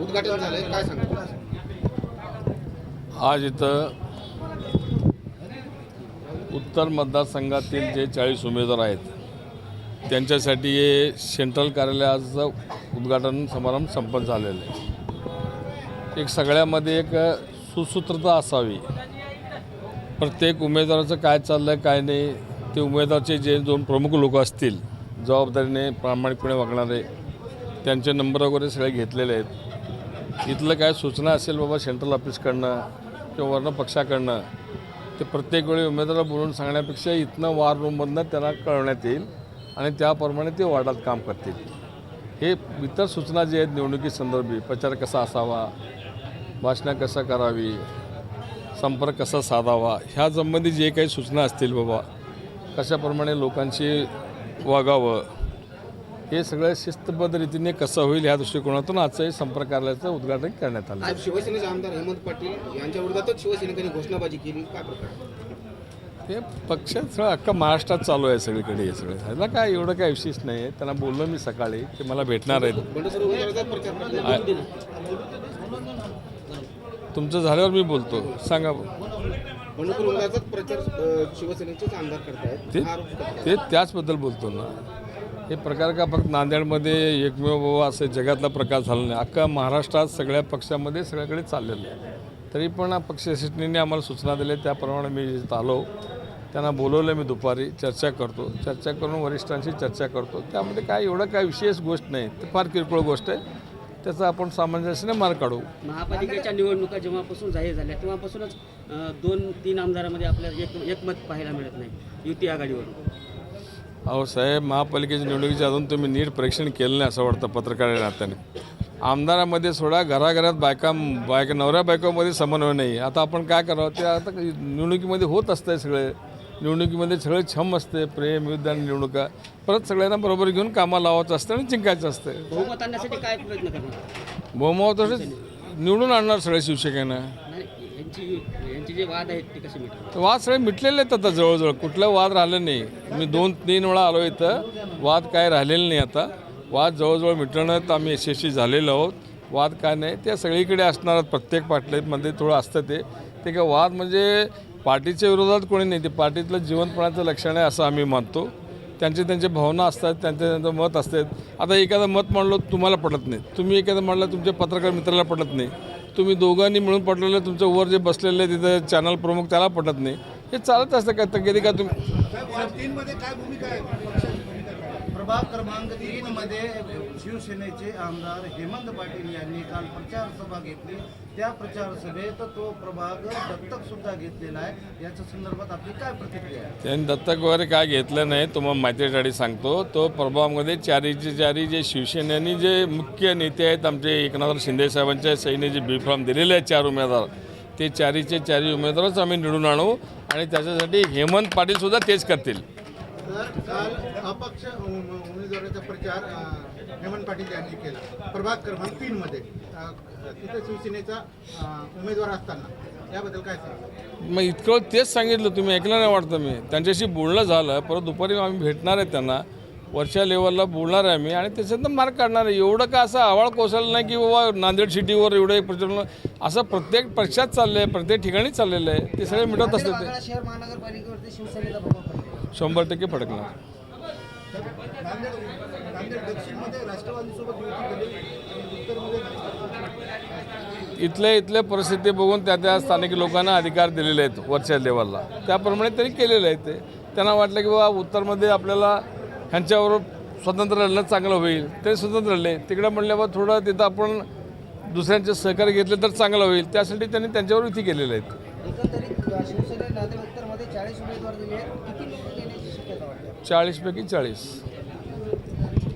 उद्घाटन झालंय. काय सांगा आज इथं उत्तर मतदारसंघातील जे चाळीस उमेदवार आहेत त्यांच्यासाठी हे सेंट्रल कार्यालयाचं उद्घाटन समारंभ संपन्न झालेलं आहे. एक सगळ्यामध्ये एक सुसूत्रता असावी. प्रत्येक उमेदवाराचं काय चाललं आहे काय नाही ते उमेदवारचे जे दोन प्रमुख लोक असतील जबाबदारीने प्रामाणिकपणे वागणारे त्यांचे नंबर वगैरे सगळे घेतलेले आहेत. इथलं काय सूचना असेल बाबा सेंट्रल ऑफिसकडनं किंवा वर्ण पक्षाकडनं ते प्रत्येक वेळी उमेदवार बोलून सांगण्यापेक्षा इथनं वार रूममधनं त्यांना कळवण्यात येईल आणि त्याप्रमाणे ते वार्डात काम करतील. हे इतर सूचना जे आहेत निवडणुकीसंदर्भी प्रचार कसा असावा भाषणं कसं करावी संपर्क कसा साधावा ह्या संबंधी जे काही सूचना असतील बाबा कशाप्रमाणे लोकांशी वागावं हे सगळं शिस्तबद्ध रीतीने कसं होईल ह्या दृष्टिकोनातून आजचं हे संपर्क कार्यालयाचं उद्घाटन करण्यात आलं. आज शिवसेनेचे आमदार हेमंत पाटील यांच्या विरोधातच शिवसेनेकडे घोषणाबाजी केली. काय प्रकार? हे पक्षात सगळं अख्खा महाराष्ट्रात चालू आहे सगळीकडे हे सगळं. ह्याला काय एवढं काय विशेष नाही आहे. त्यांना बोललो मी सकाळी ते मला भेटणार आहेत. तुमचं झाल्यावर मी बोलतो. सांगा. बंडखोर उमेदवाराचाच प्रचार अं, शिवसेनेचेच आमदार करतायत. ते हा आरोप. ते त्याचबद्दल बोलतो ना. हे प्रकार का फक्त नांदेडमध्ये एकमेव बाबा असे जगातला प्रकार झाला नाही? अख्खा महाराष्ट्रात सगळ्या पक्षामध्ये सगळ्याकडे चाललेलं आहे. तरी पण पक्षश्रेष्ठींनी आम्हाला सूचना दिल्या. त्याप्रमाणे मी आलो. त्यांना बोलवलं मी दुपारी. चर्चा करतो. चर्चा करून वरिष्ठांशी चर्चा करतो. त्यामध्ये काय एवढं काय विशेष गोष्ट नाही. ते फार किरकोळ गोष्ट आहे. त्याचा आपण सामंजस्याने मार्ग काढू. महापालिकेच्या निवडणुका जेव्हापासून जाहीर झाल्या तेव्हापासूनच दोन तीन आमदारामध्ये आपल्याला एक एकमत पाहायला मिळत नाही. युती आघाडीवरून. अहो साहेब महापालिकेच्या निवडणुकीच्या अजून तुम्ही नीट परीक्षण केलं नाही असं वाटतं पत्रकार या नात्याने आमदारामध्ये सोडा घराघरात बायका बायका नवऱ्या बायकोमध्ये समन्वय नाही. आता आपण काय करावं? ते आता निवडणुकीमध्ये होत असतंय सगळे. निवडणुकीमध्ये सगळे छम असते प्रेम युद्ध आणि निवडणुका. परत सगळ्यांना बरोबर घेऊन कामाला लावायचं असतं आणि जिंकायचं असतं. बहुमत आणण्यासाठी काय प्रयत्न करणार? बहुमत तसेच निवडून आणणार सगळे शिवसेनेनं. यांची यांचे जे वाद आहेत ते कसे वाद सगळे मिटलेले आहेत आता जवळजवळ. कुठलं वाद राहिलं नाही. मी दोन तीन वेळा आलो इथं. वाद काय राहिलेलं नाही आता. वाद जवळजवळ मिटवण्यात आम्ही यशस्वी झालेलो आहोत. वाद काय नाही. त्या सगळीकडे असणार प्रत्येक पार्टीमध्ये थोडं असतं ते. ते काय वाद म्हणजे पार्टीच्या विरोधात कोणी नाही. ते पार्टीतलं जिवंतपणाचं लक्षण आहे असं आम्ही मानतो. त्यांचे त्यांचे भावना असतात त्यांचे त्यांचं मत असतात. आता एखादं मत म्हणलं तुम्हाला पटत नाही. तुम्ही एखादं म्हणलं तुमच्या पत्रकार मित्राला पटत नाही. तुम्ही दोघांनी मिळून पटलेलं तुमचं वर जे बसलेले तिथं चॅनल प्रमुख त्याला पटत नाही. हे चालत असतं का? तर कधी का तुम्ही? प्रभाग क्रमांक तीन मध्ये शिवसेनेचे आमदार हेमंत पाटील यांनी काल प्रचार सभा घेतली. त्या प्रचार सभेत तो प्रभाग दत्तक सुद्धा घेतलेला आहे. याच्या संदर्भात आपली काय प्रतिक्रिया आहे? त्यांनी दत्तक वगैरे काय घेतलं नाही तुम्हाला माहितीसाठी सांगतो. तो प्रभागामध्ये चारीचे चारी जे शिवसेनेने जे मुख्य नेते आहेत आमचे एकनाथ शिंदे साहेबांच्या सैन्य जे बी फॉर्म दिलेले आहेत चार उमेदवार ते चारीचे चारी उमेदवारच आम्ही निवडून आणू. आणि त्याच्यासाठी हेमंत पाटीलसुद्धा तेच करतील. तर काल अपक्ष उम- उमेदवाराचा प्रचार हेमंत पाटील यांनी केला. प्रभाग क्रमांक तीन मध्ये अ, तिथे शिवसेनेचा उमेदवार असताना. याबद्दल काय सांगा मग इतकं तेच सांगितलं तुम्ही ऐकलं नाही वाटतं मी. त्यांच्याशी बोलणं झालं परत दुपारी आम्ही भेटणार आहे त्यांना. वरच्या लेवलला बोलणार आहे आम्ही आणि त्याच्यातनं मार्क काढणार आहे. एवढं का असं आवाळ कोसळलं नाही की बाबा नांदेड सिटीवर एवढं प्रचंड असं प्रत्येक पक्षात चाललं आहे प्रत्येक ठिकाणी चाललेलं आहे. ते सगळे मिटवत असतात ते. शंभर टक्के फडकणार. इथल्या इथल्या परिस्थिती बघून त्या त्या स्थानिक लोकांना अधिकार दिलेले आहेत वरच्या लेवलला. त्याप्रमाणे त्यांनी केलेलं आहे ते. त्यांना वाटलं की बाबा उत्तरमध्ये आपल्याला ह्यांच्यावर स्वतंत्र लढणं चांगलं होईल. ते स्वतंत्र लढले. तिकडे म्हणल्यावर थोडं तिथं आपण दुसऱ्यांचे सहकार्य घेतले तर चांगलं होईल. त्यासाठी त्यांनी त्यांच्यावर युती केलेल्या आहेत एकंदरीत चाळीस उमेदवार दिले चाळीसपैकी चाळीस.